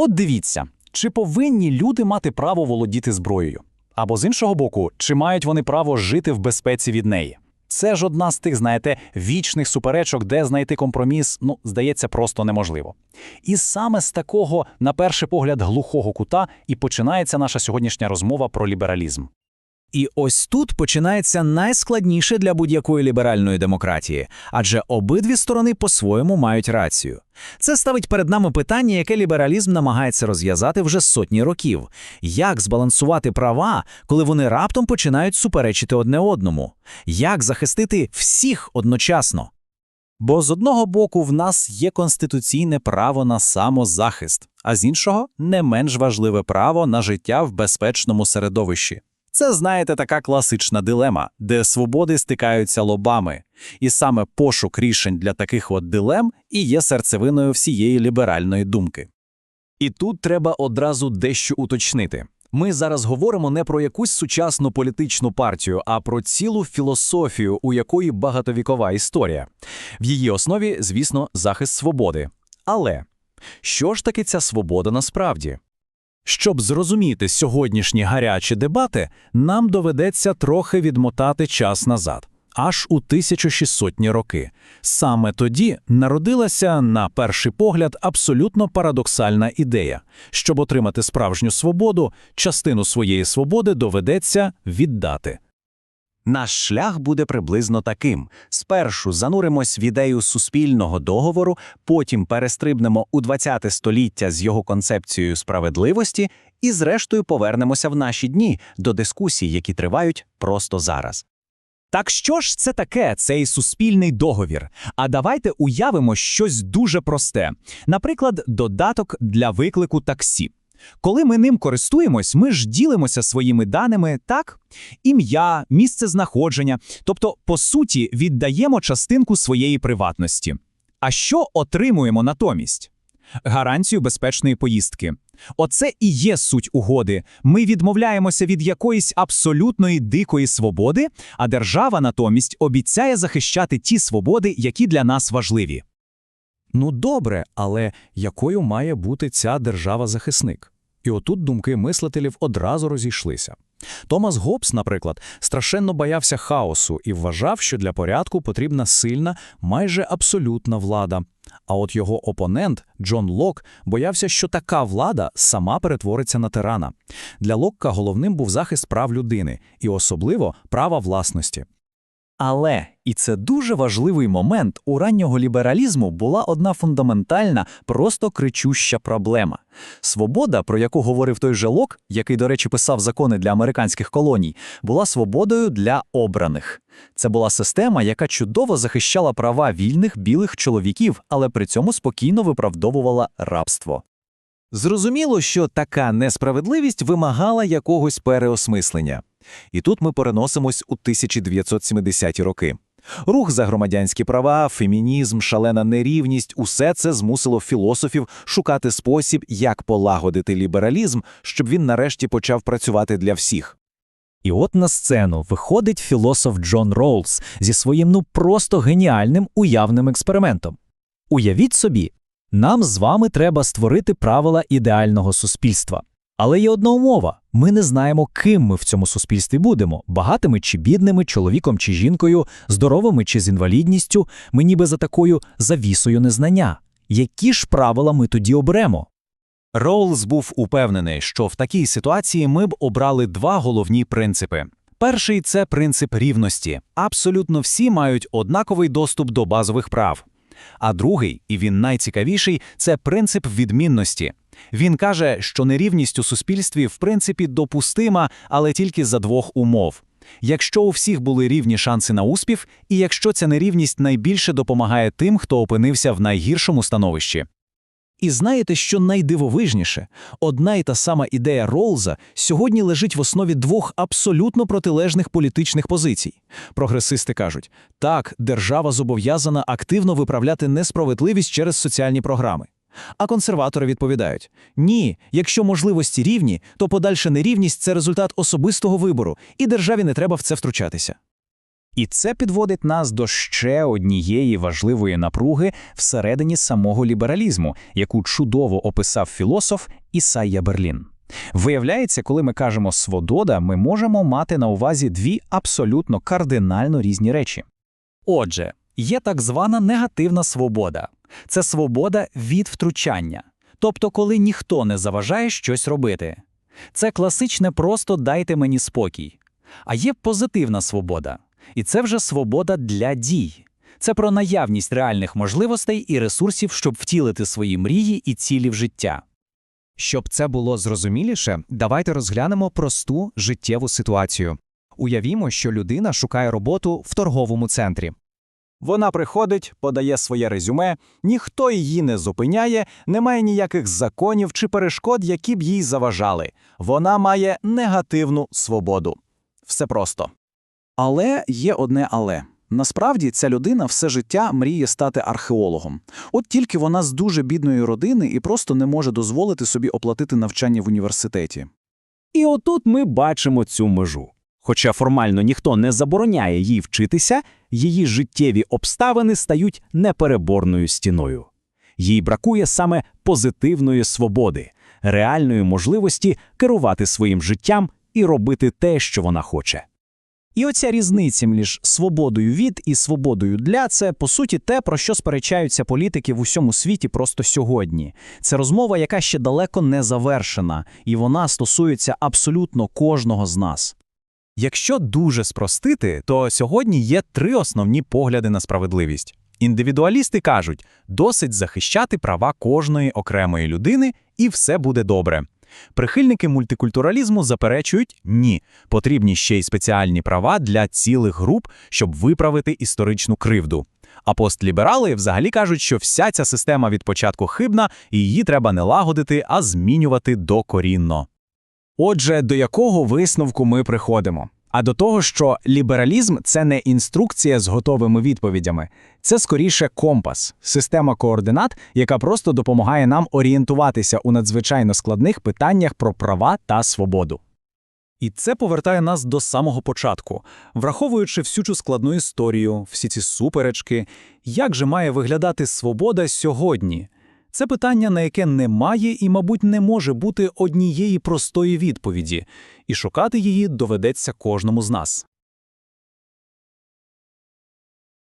От дивіться, чи повинні люди мати право володіти зброєю? Або з іншого боку, чи мають вони право жити в безпеці від неї? Це ж одна з тих, знаєте, вічних суперечок, де знайти компроміс, ну, здається, просто неможливо. І саме з такого, на перший погляд, глухого кута і починається наша сьогоднішня розмова про лібералізм. І ось тут починається найскладніше для будь-якої ліберальної демократії, адже обидві сторони по-своєму мають рацію. Це ставить перед нами питання, яке лібералізм намагається розв'язати вже сотні років: як збалансувати права, коли вони раптом починають суперечити одне одному, як захистити всіх одночасно. Бо з одного боку в нас є конституційне право на самозахист, а з іншого не менш важливе право на життя в безпечному середовищі. Це, знаєте, така класична дилема, де свободи стикаються лобами. І саме пошук рішень для таких от дилем і є серцевиною всієї ліберальної думки. І тут треба одразу дещо уточнити. Ми зараз говоримо не про якусь сучасну політичну партію, а про цілу філософію, у якої багатовікова історія. В її основі, звісно, захист свободи. Але що ж таки ця свобода насправді? Щоб зрозуміти сьогоднішні гарячі дебати, нам доведеться трохи відмотати час назад, аж у 1600-ні роки. Саме тоді народилася, на перший погляд, абсолютно парадоксальна ідея. Щоб отримати справжню свободу, частину своєї свободи доведеться віддати. Наш шлях буде приблизно таким: спершу зануримось в ідею суспільного договору, потім перестрибнемо у 20 століття з його концепцією справедливості, і зрештою повернемося в наші дні до дискусій, які тривають просто зараз. Так що ж це таке, цей суспільний договір? А давайте уявимо щось дуже просте. Наприклад, додаток для виклику таксі. Коли ми ним користуємось, ми ж ділимося своїми даними, так? Ім'я, місце знаходження, тобто, по суті, віддаємо частинку своєї приватності. А що отримуємо натомість? Гарантію безпечної поїздки. Оце і є суть угоди. Ми відмовляємося від якоїсь абсолютної дикої свободи, а держава натомість обіцяє захищати ті свободи, які для нас важливі. Ну добре, але якою має бути ця держава-захисник? І отут думки мислителів одразу розійшлися. Томас Гоббс, наприклад, страшенно боявся хаосу і вважав, що для порядку потрібна сильна, майже абсолютна влада. А от його опонент Джон Лок боявся, що така влада сама перетвориться на тирана. Для Локка головним був захист прав людини і особливо права власності. Але, і це дуже важливий момент, у раннього лібералізму була одна фундаментальна, просто кричуща проблема. Свобода, про яку говорив той же Лок, який, до речі, писав закони для американських колоній, була свободою для обраних. Це була система, яка чудово захищала права вільних білих чоловіків, але при цьому спокійно виправдовувала рабство. Зрозуміло, що така несправедливість вимагала якогось переосмислення. І тут ми переносимось у 1970-ті роки. Рух за громадянські права, фемінізм, шалена нерівність усе це змусило філософів шукати спосіб, як полагодити лібералізм, щоб він нарешті почав працювати для всіх. І от на сцену виходить філософ Джон Роулс зі своїм ну просто геніальним уявним експериментом. Уявіть собі, нам з вами треба створити правила ідеального суспільства. Але є одна умова: ми не знаємо, ким ми в цьому суспільстві будемо багатими чи бідними, чоловіком чи жінкою, здоровими чи з інвалідністю, ми ніби за такою завісою незнання. Які ж правила ми тоді оберемо? Роулс був упевнений, що в такій ситуації ми б обрали два головні принципи. Перший це принцип рівності. Абсолютно всі мають однаковий доступ до базових прав. А другий, і він найцікавіший, це принцип відмінності. Він каже, що нерівність у суспільстві в принципі допустима, але тільки за двох умов. Якщо у всіх були рівні шанси на успіх, і якщо ця нерівність найбільше допомагає тим, хто опинився в найгіршому становищі. І знаєте, що найдивовижніше? Одна і та сама ідея Ролза сьогодні лежить в основі двох абсолютно протилежних політичних позицій. Прогресисти кажуть, так, держава зобов'язана активно виправляти несправедливість через соціальні програми. А консерватори відповідають: ні, якщо можливості рівні, то подальша нерівність це результат особистого вибору, і державі не треба в це втручатися. І це підводить нас до ще однієї важливої напруги всередині самого лібералізму, яку чудово описав філософ Ісайя Берлін. Виявляється, коли ми кажемо «свобода», ми можемо мати на увазі дві абсолютно кардинально різні речі. Отже, є так звана негативна свобода. Це свобода від втручання. Тобто, коли ніхто не заважає щось робити. Це класичне просто дайте мені спокій. А є позитивна свобода. І це вже свобода для дій. Це про наявність реальних можливостей і ресурсів, щоб втілити свої мрії і цілі в життя. Щоб це було зрозуміліше, давайте розглянемо просту життєву ситуацію. Уявімо, що людина шукає роботу в торговому центрі. Вона приходить, подає своє резюме, ніхто її не зупиняє, немає ніяких законів чи перешкод, які б їй заважали. Вона має негативну свободу. Все просто. Але є одне але. Насправді ця людина все життя мріє стати археологом. От тільки вона з дуже бідної родини і просто не може дозволити собі оплатити навчання в університеті. І отут ми бачимо цю межу. Хоча формально ніхто не забороняє їй вчитися, її життєві обставини стають непереборною стіною. Їй бракує саме позитивної свободи, реальної можливості керувати своїм життям і робити те, що вона хоче. І оця різниця між свободою від і свободою для це по суті те, про що сперечаються політики в усьому світі просто сьогодні. Це розмова, яка ще далеко не завершена, і вона стосується абсолютно кожного з нас. Якщо дуже спростити, то сьогодні є три основні погляди на справедливість. Індивідуалісти кажуть, досить захищати права кожної окремої людини, і все буде добре. Прихильники мультикультуралізму заперечують ні, потрібні ще й спеціальні права для цілих груп, щоб виправити історичну кривду. А постліберали взагалі кажуть, що вся ця система від початку хибна, і її треба не лагодити, а змінювати докорінно. Отже, до якого висновку ми приходимо? А до того, що лібералізм це не інструкція з готовими відповідями, це скоріше компас, система координат, яка просто допомагає нам орієнтуватися у надзвичайно складних питаннях про права та свободу. І це повертає нас до самого початку, враховуючи всю цю складну історію, всі ці суперечки, як же має виглядати свобода сьогодні? Це питання, на яке немає і, мабуть, не може бути однієї простої відповіді, і шукати її доведеться кожному з нас.